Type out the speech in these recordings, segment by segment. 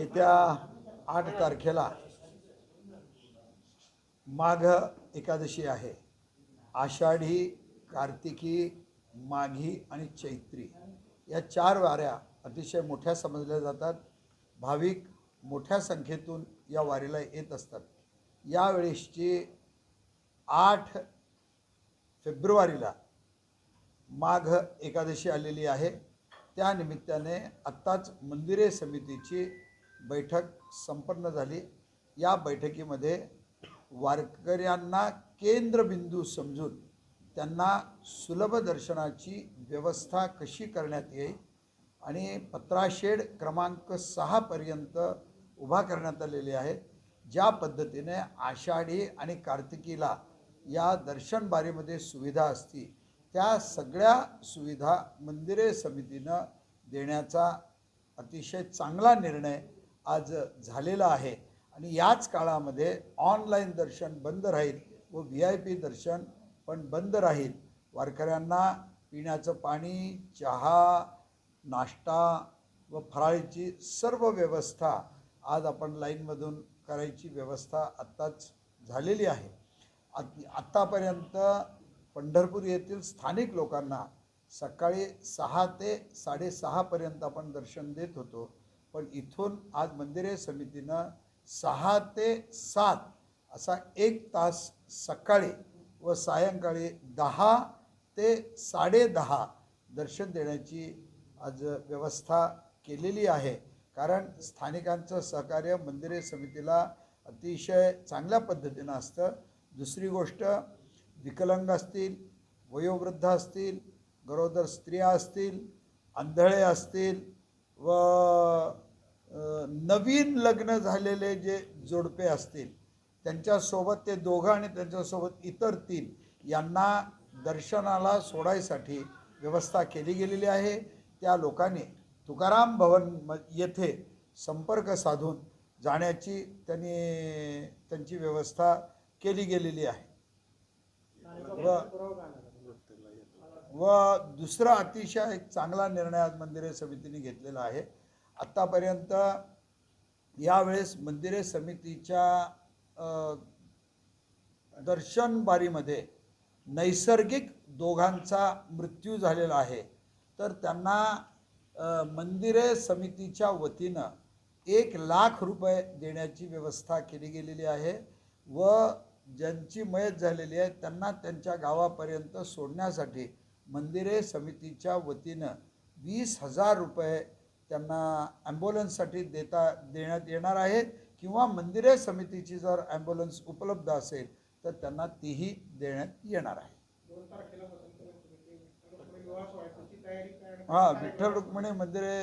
येत्या आठ तारखेला माघ एकादशी आहे. आषाढी कार्तिकी माघी आणि चैत्री या चार वाऱ्या अतिशय मोठ्या समजल्या जातात. भाविक मोठ्या संख्येतून या वारीला येत असतात. यावेळेसची आठ फेब्रुवारीला माघ एकादशी आलेली आहे. त्या निमित्ताने आत्ताच मंदिरे समितीची बैठक संपन्न झाली. या बैठकीमध्ये वारकऱ्यांना केंद्रबिंदू समजून त्यांना सुलभ दर्शनाची व्यवस्था कशी करण्यात येईल आणि पत्राशेड क्रमांक सहापर्यंत उभा करण्यात आलेले आहे ज्या पद्धतीने आषाढी आणि कार्तिकीला या दर्शनबारीमध्ये सुविधा असती त्या सगळ्या सुविधा मंदिरे समितीनं देण्याचा अतिशय चांगला निर्णय आज झालेला आहे. आणि याच काळामध्ये ऑनलाईन दर्शन बंद राहील व व्ही आय पी दर्शन पण बंद राहील. वारकऱ्यांना पिण्याचं पाणी चहा नाश्ता व फराळीची सर्व व्यवस्था आज आपण लाईनमधून करायची व्यवस्था आत्ताच झालेली आहे. आत आत्तापर्यंत पंढरपूर येथील स्थानिक लोकांना सकाळी सहा ते साडेसहापर्यंत आपण दर्शन देत होतो. पण इथून आज मंदिरे समितीनं सहा ते सात असा एक तास सकाळी व सायंकाळी दहा ते साडेदहा दर्शन देण्याची आज व्यवस्था केलेली आहे. कारण स्थानिकांचं सहकार्य मंदिरे समितीला अतिशय चांगल्या पद्धतीनं असतं. दुसरी गोष्ट विकलांग असतील वयोवृद्ध असतील गरोदर स्त्रिया असतील आंधळे असतील व नवीन लग्न झालेले जे जोडपे असतील त्यांच्यासोबत ते दोघं आणि त्यांच्यासोबत इतर तीन यांना दर्शनाला सोडायसाठी व्यवस्था केली गेलेली आहे. त्या लोकांनी तुकाराम भवन म येथे संपर्क साधून जाण्याची त्यांनी त्यांची व्यवस्था केली गेलेली आहे. व व दुसरा अतिशय एक चांगला निर्णय आज मंदिरे समितीने घेतलेला आहे. आत्तापर्यंत यावेळेस मंदिरे समितीच्या दर्शनबारीमध्ये नैसर्गिक दोघांचा मृत्यू झालेला आहे. तर त्यांना मंदिरे समितीच्या वतीनं एक लाख रुपये देण्याची व्यवस्था केली गेलेली आहे व ज्यांची मयत झालेली आहे त्यांना त्यांच्या गावापर्यंत सोडण्यासाठी मंदिरे समितीच्या वतीनं वीस हजार रुपये त्यांना ॲम्ब्युलन्ससाठी देता देण्यात येणार आहे किंवा मंदिरे समितीची जर ॲम्ब्युलन्स उपलब्ध असेल तर त्यांना तीही देण्यात येणार आहे. हां विठ्ठल रुक्मिणी मंदिरे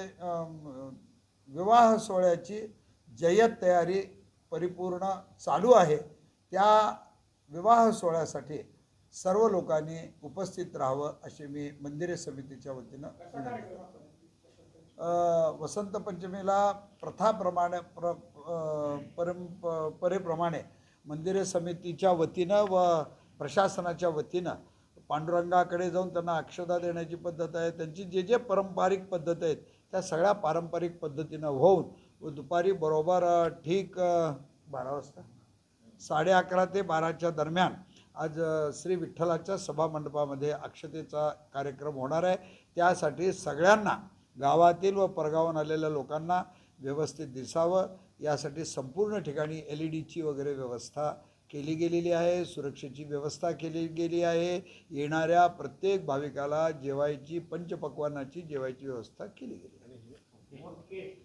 विवाह सोहळ्याची जय्यत तयारी परिपूर्ण चालू आहे. त्या विवाह सोहळ्यासाठी सर्व लोकांनी उपस्थित राहावं असे मी मंदिरे समितीच्या वतीनं विनंती. वसंत पंचमीला प्रथाप्रमाणे प्र परम परंप परेप्रमाणे मंदिरे समितीच्या वतीनं व प्रशासनाच्या वतीनं पांडुरंगाकडे जाऊन त्यांना अक्षता देण्याची पद्धत आहे त्यांची जे जे पारंपरिक पद्धत आहेत त्या सगळ्या पारंपरिक पद्धतीनं होऊन व दुपारी बरोबर ठीक बारा वाजता साडे अकरा ते बाराच्या दरम्यान आज श्री विठ्ठलाच्या सभामंडपामध्ये अक्षतेचा कार्यक्रम होणार आहे. त्यासाठी सगळ्यांना गावातील व परगावून आलेल्या लोकांना व्यवस्थित दिसावं. यासाठी संपूर्ण ठिकाणी एल ई डीची वगैरे व्यवस्था केली गेलेली आहे. सुरक्षेची व्यवस्था केली गेली आहे. येणाऱ्या प्रत्येक भाविकाला जेवायची पंचपक्वानाची जेवायची व्यवस्था केली गेली आहे.